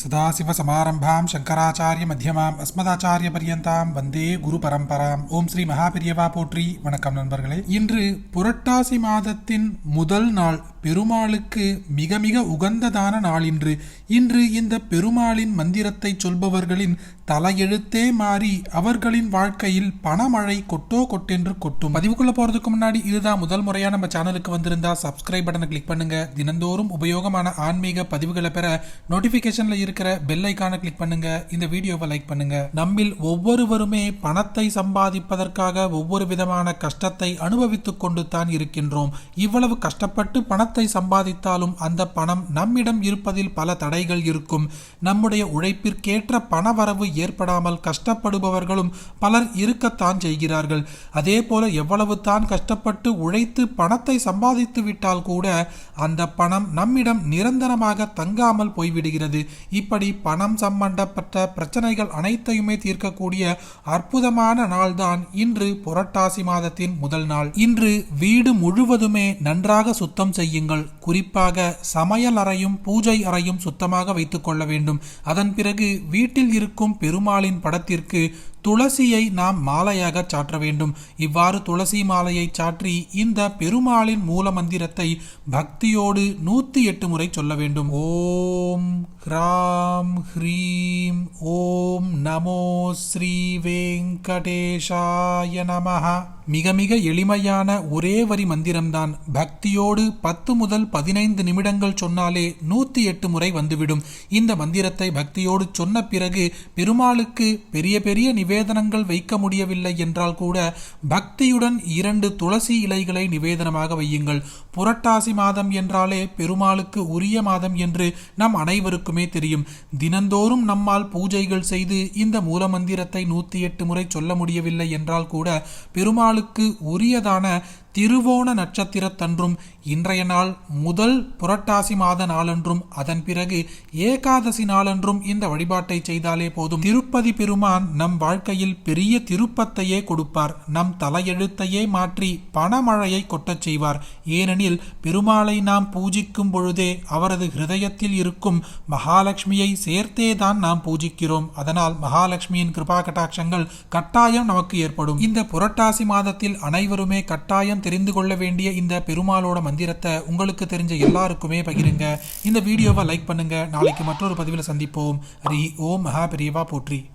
சதாசிவசமாரம்பாம் சங்கராச்சாரிய மத்தியமாம் அஸ்மதாச்சாரிய பரியந்தாம் வந்தே குரு பரம்பராம் ஓம் ஸ்ரீ மகாபிரியவா போற்றி வணக்கம் நண்பர்களே. இன்று புரட்டாசி மாதத்தின் முதல் நாள் பெருமாளுக்கு மிக மிக உகந்ததான நாள் இன்று. இன்று இந்த பெருமாளின் மந்திரத்தை சொல்பவர்களின் தலையெழுத்தே மாறி அவர்களின் வாழ்க்கையில் பணமழை கொட்டோ கொட்டென்று கொட்டும். பதிவுக்குள்ள போறதுக்கு முன்னாடி இதுதான் முதல் முறையா நம்ம சேனலுக்கு வந்திருந்தா சப்ஸ்கிரைப் பட்டனை கிளிக் பண்ணுங்க. தினந்தோறும் உபயோகமான ஆன்மீக பதிவுகளை பெற நோட்டிபிகேஷன்ல இருக்கிற பெல் ஐக்கானை கிளிக் பண்ணுங்க. இந்த வீடியோவை லைக் பண்ணுங்க. நம்மில் ஒவ்வொருவருமே பணத்தை சம்பாதிப்பதற்காக ஒவ்வொரு விதமான கஷ்டத்தை அனுபவித்துக் கொண்டு தான் இருக்கின்றோம். இவ்வளவு கஷ்டப்பட்டு பணத்தை சம்பாதித்தாலும் அந்த பணம் நம்மிடம் இருப்பதில் பல தடைகள் இருக்கும். நம்முடைய உழைப்பிற்கேற்ற பணவரவு ஏற்படாமல் கஷ்டப்படுபவர்களும் பலர் இருக்கத்தான் செய்கிறார்கள். அதே போல எவ்வளவு தான் கஷ்டப்பட்டு உழைத்து பணத்தை சம்பாதித்து விட்டால் கூட அந்த பணம் நம்மிடம் நிரந்தரமாக தங்காமல் போய்விடுகிறது. இப்படி பணம் சம்பந்தப்பட்ட பிரச்சனைகள் அனைத்தையுமே தீர்க்கக்கூடிய அற்புதமான நாள்தான் இன்று புரட்டாசி மாதத்தின் முதல் நாள். இன்று வீடு முழுவதுமே நன்றாக சுத்தம் செய்யுங்கள். குறிப்பாக சமையல் அறையும் பூஜை அறையும் சுத்தமாக வைத்துக் கொள்ள வேண்டும். அதன் பிறகு வீட்டில் இருக்கும் பெருமாளின் படத்திற்கு துளசியை நாம் மாலையாக சாற்ற வேண்டும். இவ்வாறு துளசி மாலையை சாற்றி இந்த பெருமாளின் மூல மந்திரத்தை பக்தியோடு நூத்தி எட்டு முறை சொல்ல வேண்டும். ஓம் ஹ்ராம் ஹ்ரீம் ஓம் நமோ ஸ்ரீ வெங்கடேஷாய நமஹ மிக மிக எளிமையான ஒரே வரி மந்திரம்தான். பக்தியோடு பத்து முதல் பதினைந்து நிமிடங்கள் சொன்னாலே நூத்தி எட்டு முறை வந்துவிடும். இந்த மந்திரத்தை பக்தியோடு சொன்ன பிறகு பெருமாளுக்கு பெரிய பெரிய நிவேதனங்கள் வைக்க முடியவில்லை என்றால் கூட பக்தியுடன் இரண்டு துளசி இலைகளை நிவேதனமாக வையுங்கள். புரட்டாசி மாதம் என்றாலே பெருமாளுக்கு உரிய மாதம் என்று நம் அனைவருக்குமே தெரியும். தினந்தோறும் நம்மால் பூஜைகள் செய்து இந்த மூல மந்திரத்தை நூத்தி எட்டு முறை சொல்ல முடியவில்லை என்றால் கூட பெருமாளுக்கு உரியதான திருவோண நட்சத்திரத்தன்றும் இன்றைய நாள் முதல் புரட்டாசி மாத நாளன்றும் அதன் பிறகு ஏகாதசி நாளன்றும் இந்த வழிபாட்டை செய்தாலே போதும். திருப்பதி பெருமான் நம் வாழ்க்கையில் பெரிய திருப்பத்தையே கொடுப்பார். நம் தலையெழுத்தையே மாற்றி பணமழையை கொட்டச் செய்வார். ஏனெனில் பெருமாளை நாம் பூஜிக்கும் பொழுதே அவரது ஹிருதயத்தில் இருக்கும் மகாலட்சுமியை சேர்த்தே தான் நாம் பூஜிக்கிறோம். அதனால் மகாலட்சுமியின் கிருபா கட்டாட்சங்கள் கட்டாயம் நமக்கு ஏற்படும். இந்த புரட்டாசி மாதத்தில் அனைவருமே கட்டாயம் தெரிந்து கொள்ள வேண்டிய இந்த பெருமாளோட மந்திரத்தை உங்களுக்கு தெரிஞ்ச எல்லாருக்குமே பகிருங்க. இந்த வீடியோவை லைக் பண்ணுங்க. நாளைக்கு மற்றொரு பதிவில் சந்திப்போம். ஹரி ஓம் மகா பெரியவா போற்றி.